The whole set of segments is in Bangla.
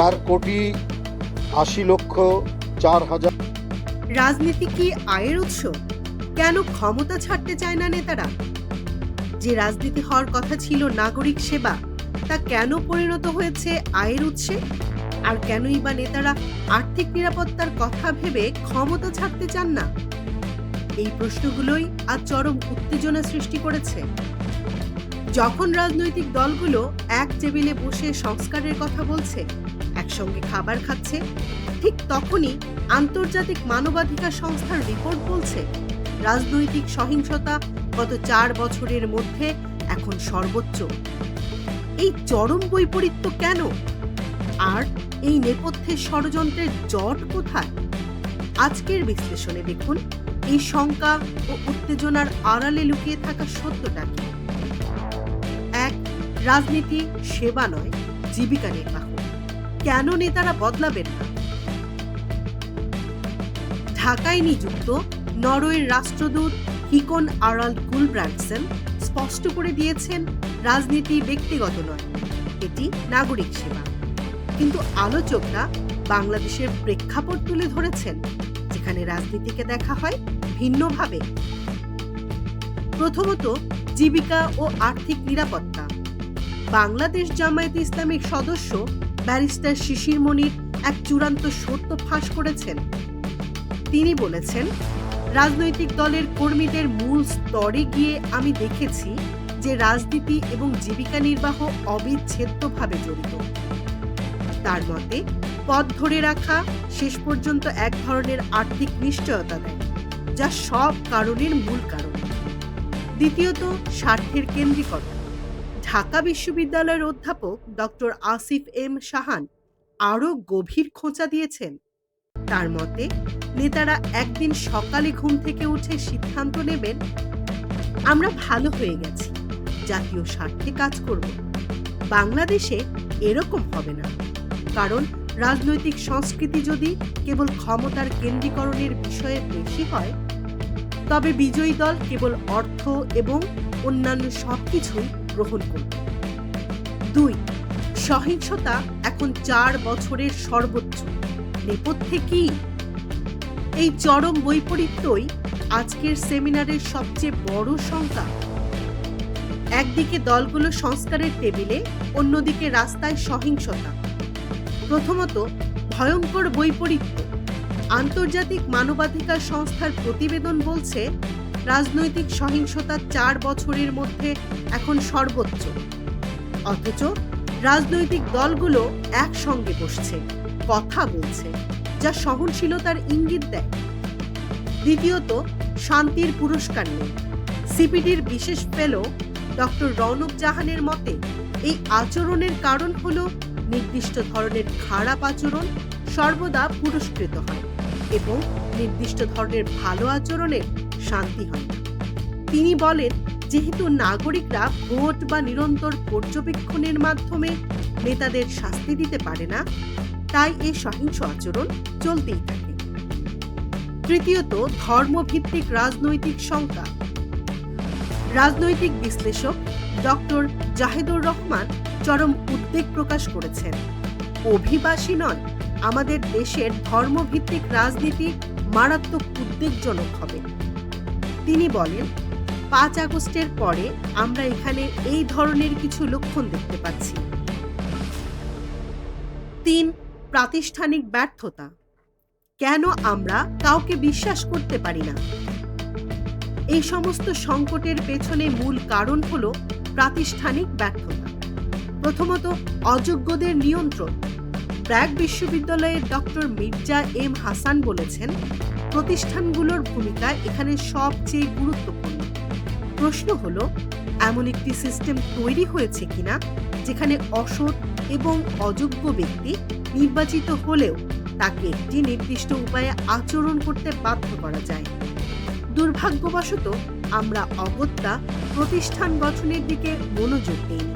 চার কোটি আশি লক্ষ চার হাজার রাজনীতি কি আয়ের উৎস? কেন ক্ষমতা ছাড়তে চায় না নেতারা? যে রাজনীতি হওয়ার কথা ছিল নাগরিক সেবা, তা কেন পরিণত হয়েছে আয়ের উৎসে? আর কেনই বা নেতারা আর্থিক নিরাপত্তার কথা ভেবে ক্ষমতা ছাড়তে চান না? এই প্রশ্নগুলোই আজ চরম উত্তেজনা সৃষ্টি করেছে। যখন রাজনৈতিক দলগুলো এক টেবিলে বসে সংস্কারের কথা বলছে একসঙ্গে খাবার খাচ্ছে। ঠিক তখনই আন্তর্জাতিক মানবাধিকার সংস্থার রিপোর্ট বলছে, রাজনৈতিক সহিংসতা গত চার বছরের মধ্যে এখন সর্বোচ্চ। এই চরম বৈপরীত্য কেন? আর এই নেপথ্যের ষড়যন্ত্রের জট কোথায়? আজকের বিশ্লেষণে দেখুন, এই শঙ্কা ও উত্তেজনার আড়ালে লুকিয়ে থাকা সত্যটা কি? এক, রাজনীতি সেবা নয়, জীবিকা নির্বাহ। কেন নেতারা বদলাবেন না? ঢাকায় নিযুক্ত নরওয়ের রাষ্ট্রদূত হিকন আরাল্ড গুলব্রান্ডসেন স্পষ্ট করে দিয়েছেন, রাজনীতি ব্যক্তিগত নয়, এটি নাগরিক সেবা কিন্তু আলোচকরা বাংলাদেশের প্রেক্ষাপট তুলে ধরেছেন, যেখানে রাজনীতিকে দেখা হয় ভিন্নভাবে। প্রথমত, জীবিকা ও আর্থিক নিরাপত্তা। বাংলাদেশ জামায়াতে ইসলামিক সদস্য ব্যারিস্টার শিশির মনির এক চূড়ান্ত সত্য ফাঁস করেছেন। তিনি বলেছেন, রাজনৈতিক দলের কর্মীদের মূল স্তরে গিয়ে আমি দেখেছি যে রাজনীতি এবং জীবিকা নির্বাহ অবিচ্ছেদ্যভাবে জড়িত। তার মতে, পথ ধরে রাখা শেষ পর্যন্ত এক ধরনের আর্থিক নিশ্চয়তা দেয়, যা সব কারণের মূল কারণ। দ্বিতীয়ত, স্বার্থের কেন্দ্রীকরণ ঢাকা বিশ্ববিদ্যালয়ের অধ্যাপক ডক্টর আসিফ এম সাহান আরও গভীর খোঁচা দিয়েছেন। তার মতে, নেতারা একদিন সকালে ঘুম থেকে উঠে সিদ্ধান্ত নেবেন, আমরা ভালো হয়ে গেছি, জাতীয় স্বার্থে কাজ করব। বাংলাদেশে এরকম হবে না। কারণ রাজনৈতিক সংস্কৃতি যদি কেবল ক্ষমতার কেন্দ্রীকরণের বিষয়ে বেশি হয় তবে বিজয়ী দল কেবল অর্থ এবং অন্যান্য সবকিছুই গ্রহণ করবে। দুই, সহিংসতা এখন চার বছরের সর্বোচ্চ। নেপথ্যে কি? এই চরম বৈপরীত্যই আজকের সেমিনারের সবচেয়ে বড় শঙ্কা একদিকে দলগুলো সংস্কারের টেবিলে, অন্যদিকে রাস্তায় সহিংসতা। প্রথমত ভয়ঙ্কর বৈপরীত্য। আন্তর্জাতিক মানবাধিকার সংস্থার প্রতিবেদন বলছে, রাজনৈতিক সহিংসতা চার বছরের মধ্যে এখন সর্বোচ্চ। অথচ রাজনৈতিক দলগুলো একসঙ্গে বসছে, কথা বলছে, যা সহনশীলতার ইঙ্গিত দেয়। দ্বিতীয়ত, শান্তির পুরস্কার নেই। সিপিডির বিশেষ ফেলো ডক্টর রৌনক জাহানের মতে, এই আচরণের কারণ হল নির্দিষ্ট ধরনের খারাপ আচরণ সর্বদা পুরস্কৃত হয়। এবং নির্দিষ্ট ধরনের ভালো আচরণের শান্তি হয় না। তিনি বলেন, যেহেতু নাগরিকরা ভোট বা নিরন্তর পর্যবেক্ষণের মাধ্যমে নেতাদের শাস্তি দিতে পারে না, তাই এই সহিংস আচরণ চলতেই থাকে। তৃতীয়ত, ধর্মভিত্তিক রাজনৈতিক সংখ্যা। রাজনৈতিক বিশ্লেষক ডক্টর জাহেদুর রহমান চরম উদ্বেগ প্রকাশ করেছেন। অভিবাসী নয় আমাদের দেশের ধর্মভিত্তিক রাজনীতি মারাত্মক উদ্বেগজনক হবে। তিনি বলেন, পাঁচ আগস্টের পরে আমরা এখানে এই ধরনের কিছু লক্ষণ দেখতে পাচ্ছি। তিন, প্রাতিষ্ঠানিক ব্যর্থতা। কেন আমরা কাউকে বিশ্বাস করতে পারি না? এই সমস্ত সংকটের পেছনে মূল কারণ হল প্রাতিষ্ঠানিক ব্যর্থতা। প্রথমত, অযোগ্যদের নিয়ন্ত্রণ। ব্র্যাক বিশ্ববিদ্যালয়ের ডক্টর মির্জা এম হাসান বলেছেন, প্রতিষ্ঠানগুলোর ভূমিকা এখানে সবচেয়ে গুরুত্বপূর্ণ। প্রশ্ন হলো, এমন একটি সিস্টেম তৈরি হয়েছে কিনা, যেখানে অসৎ এবং অযোগ্য ব্যক্তি নির্বাচিত হলেও তাকে একটি নির্দিষ্ট উপায়ে আচরণ করতে বাধ্য করা যায়। দুর্ভাগ্যবশত, আমরা অগত্যা প্রতিষ্ঠান গঠনের দিকে মনোযোগ দিইনি।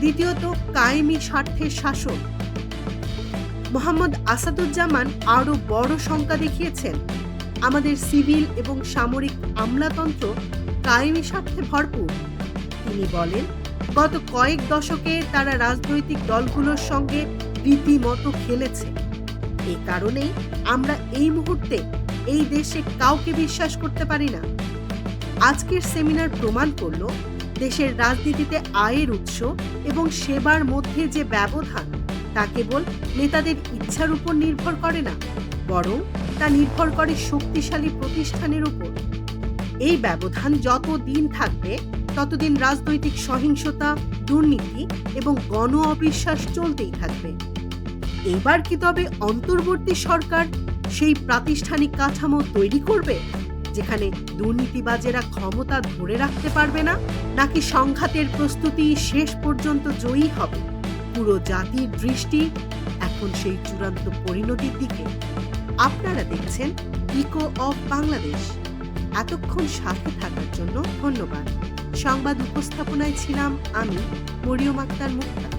দ্বিতীয়ত, কায়েমি স্বার্থের শাসন মোহাম্মদ আসাদুজ্জামান আরও বড় শঙ্কা দেখিয়েছেন। আমাদের সিভিল এবং সামরিক আমলাতন্ত্র কায়েমি স্বার্থে ভরপুর। তিনি বলেন, গত কয়েক দশকে তারা রাজনৈতিক দলগুলোর সঙ্গে রীতিমতো খেলেছে। এই কারণেই আমরা এই মুহূর্তে এই দেশে কাউকে বিশ্বাস করতে পারি না। আজকের সেমিনার প্রমাণ করল, দেশের রাজনীতিতে আয়ের উৎস এবং সেবার মধ্যে যে ব্যবধান তা কেবল নেতাদের ইচ্ছার উপর নির্ভর করে না, বরং তা নির্ভর করে শক্তিশালী প্রতিষ্ঠানের উপর। এই ব্যবধান যত দিন থাকবে, ততদিন রাজনৈতিক সহিংসতা, দুর্নীতি এবং গণ অবিশ্বাস চলতেই থাকবে। এবার কি তবে অন্তর্বর্তী সরকার সেই প্রাতিষ্ঠানিক কাঠামো তৈরি করবে, যেখানে দুর্নীতিবাজেরা ক্ষমতা ধরে রাখতে পারবে না, নাকি সংঘাতের প্রস্তুতি শেষ পর্যন্ত জয়ী হবে? পুরো জাতির দৃষ্টি এখন সেই চূড়ান্ত পরিণতির দিকে। আপনারা দেখছেন ইকো অফ বাংলাদেশ এতক্ষণ সাথে থাকার জন্য ধন্যবাদ। সংবাদ উপস্থাপনায় ছিলাম আমি মরিয়ম আক্তার মুক্তা।